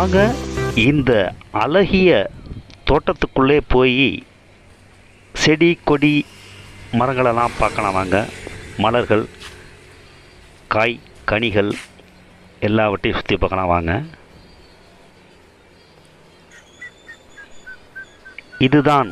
வாங்க இந்த அழகிய தோட்டத்துக்குள்ளே போய் செடி கொடி மரங்களெல்லாம் பார்க்கலாம் வாங்க. மலர்கள் காய் கனிகள் எல்லாவற்றையும் சுற்றி பார்க்கலாம் வாங்க. இதுதான்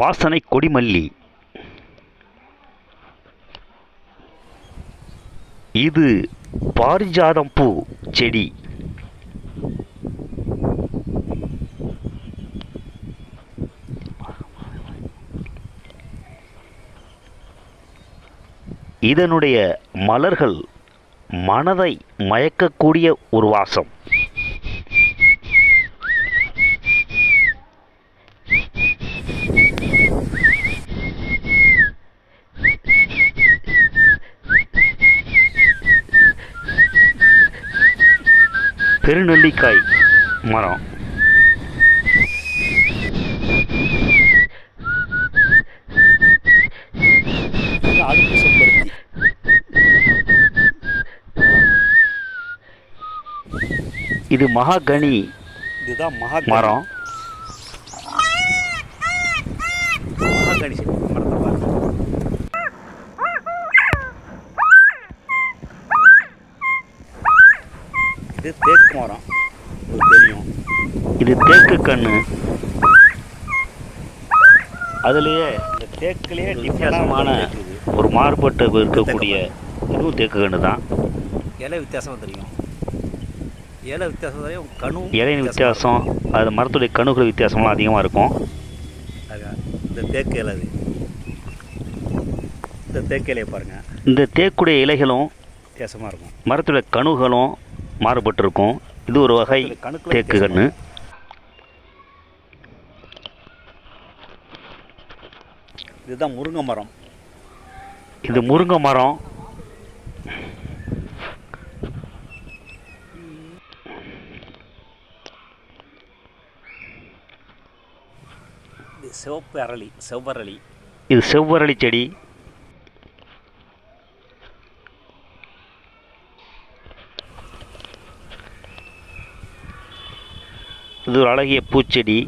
வாசனை கொடிமல்லி. இது பாரிஜாதம் பூ செடி. இதனுடைய மலர்கள் மனதை மயக்கக்கூடிய ஒரு வாசம். பெருநெல்லிக்காய் மரம் அடுப்பு செம்பருத்தி இது மகாகனி இதுதான் மகா மரம். மரத்தை பாருங்க. இது தேக்கு மரம். தெரியும். இது தேக்கு கண்ணு. அதுலேயே இந்த தேக்குலேயே வித்தியாசமான ஒரு மாறுபட்டு இருக்கக்கூடிய இதுவும் தேக்கு கண்ணு தான் இலை வித்தியாசமாக தெரியும். இலை வித்தியாசம் கணு இலையின் வித்தியாசம் அது மரத்துடைய கணுகள் வித்தியாசம்லாம் அதிகமாக இருக்கும். இந்த தேக்கு இலை இந்த தேக்கு இலையை பாருங்கள் இந்த தேக்குடைய இலைகளும் வித்தியாசமாக இருக்கும். மரத்துடைய கணுகளும் மாறுபட்டிருக்கும். இது ஒரு வகை தேக்கு கண்ணு. இதுதான் முருங்கை மரம். இது முருங்கை மரம். சிவப்பு அரளி செவ்வரளி. இது செவ்வரளி செடி. இது ஒரு அழகிய பூச்செடி.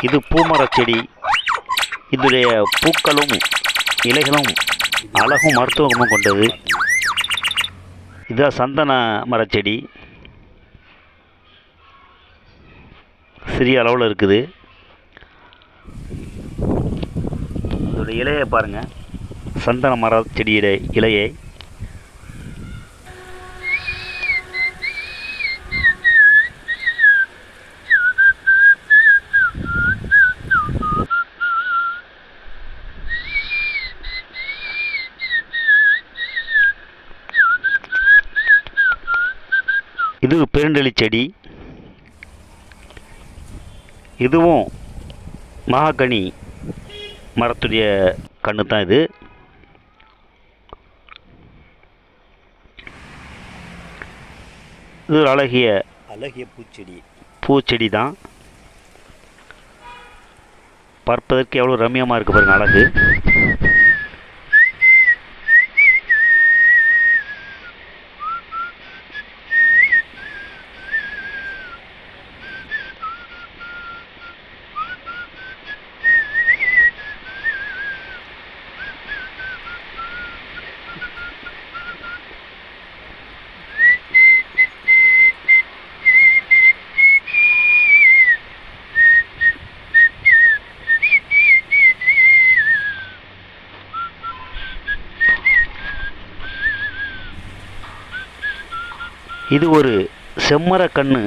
இது பூமரச் செடி. பூக்களும் இலைகளும் அழகும் மருத்துவமும் கொண்டது. இதுதான் சந்தன மரச்செடி சிறிய அளவில் இருக்குது. அதோட இலையை பாருங்கள் சந்தன மர செடியோட இலையை. இது பெருண்டெளி செடி. இதுவும் மகாகனி மரத்துடைய கன்று தான் இது. இது ஒரு அழகிய அழகிய பூச்செடி. பூச்செடி தான் பார்ப்பதற்கு எவ்வளோ ரம்மியமாக இருக்கு பாருங்க அழகு. இது ஒரு செம்மர கன்று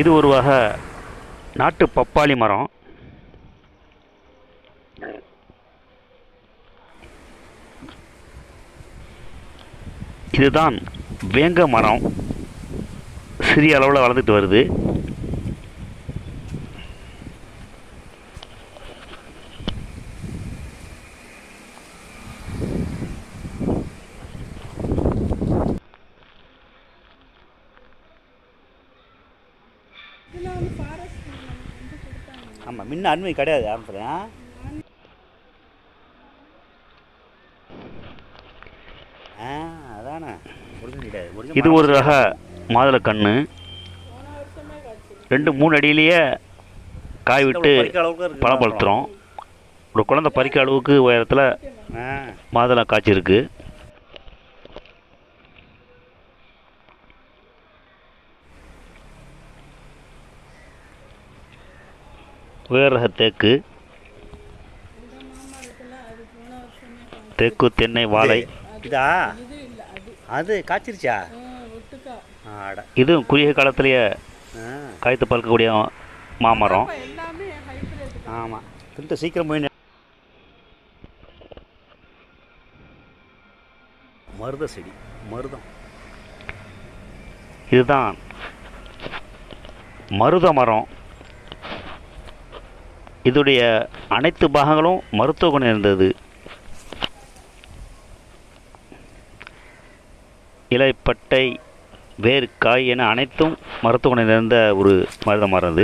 இது ஒரு வகை நாட்டு பப்பாளி மரம். இதுதான் வேங்க மரம். சிறிய அளவில் வளர்ந்துட்டு வருது. ஆமாம் முன்ன அண்மை கிடையாது ஆரம்பத்தில் ஆ அதானே கிடையாது இது ஒரு ரக வருஷமே காய்ச்சி ரெண்டு மூணு அடியிலேயே காய் விட்டு பழம் பழுத்துறோம். ஒரு குழந்தை பறிக்க அளவுக்கு உயரத்தில் மாதுளை காய்ச்சிருக்கு. உயர் ரக தேக்கு தேக்கு தென்னை வாழை. இதா? அது காய்ச்சிருச்சா? இதுவும் குறுகிய காலத்திலேயே காய்த்து பழுக்கக்கூடிய மாமரம். ஆமாம் திருத்த சீக்கிரம் போய் மருத செடி. மருதம். இதுதான். மருத மரம். இதுடைய அனைத்து பாகங்களும் மருத்துவ குணம் இருந்தது இலைப்பட்டை வேர்க்காய் வேர் காய் என அனைத்தும் மருத்துவ குணம் நிறைந்த ஒரு மருத மரம்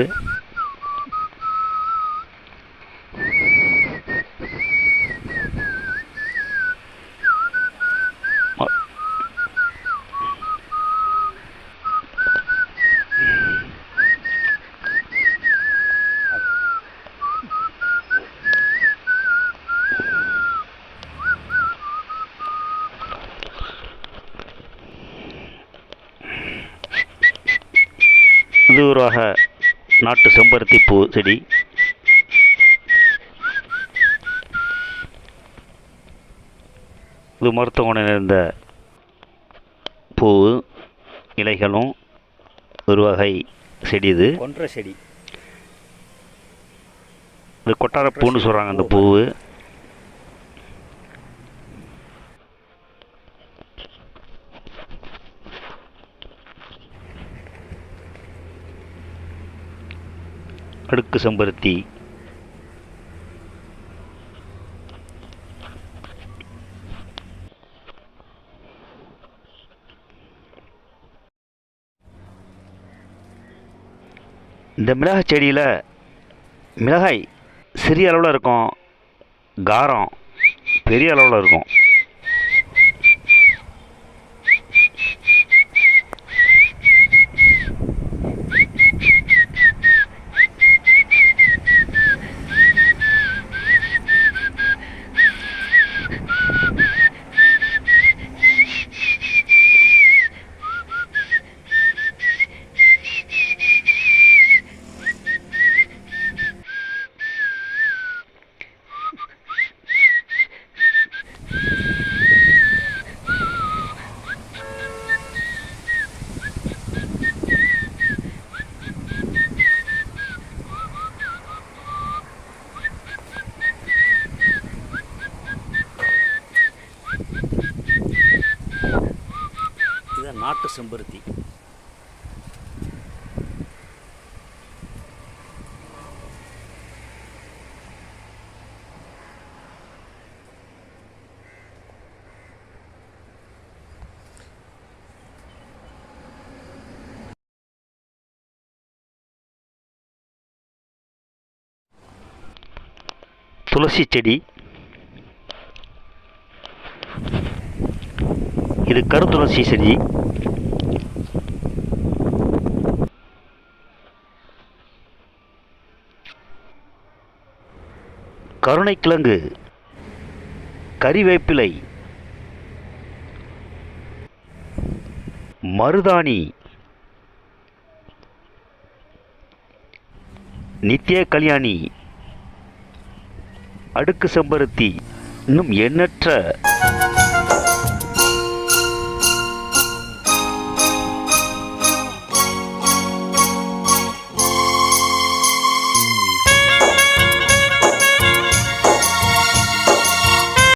வகை நாட்டு செம்பருத்தி பூ செடி. இது மருத்துவ குணம் நிறைந்த பூ இலைகளும் ஒரு வகை செடி இது. கொன்ற செடி. இது கொட்டாரப்பூன்னு சொல்கிறாங்க அந்த பூவு. அடுக்கு செம்பருத்தி. இந்த மிளகாய் செடியில் மிளகாய் சிறிய அளவில் இருக்கும் காரம் பெரிய அளவில் இருக்கும். நாட்டு செம்பருத்தி. துளசி செடி இது கருத்துளசி செடி கருணைக்கிழங்கு கறிவேப்பிலை மருதாணி நித்திய கல்யாணி அடுக்கு செம்பருத்தி இன்னும் எண்ணற்ற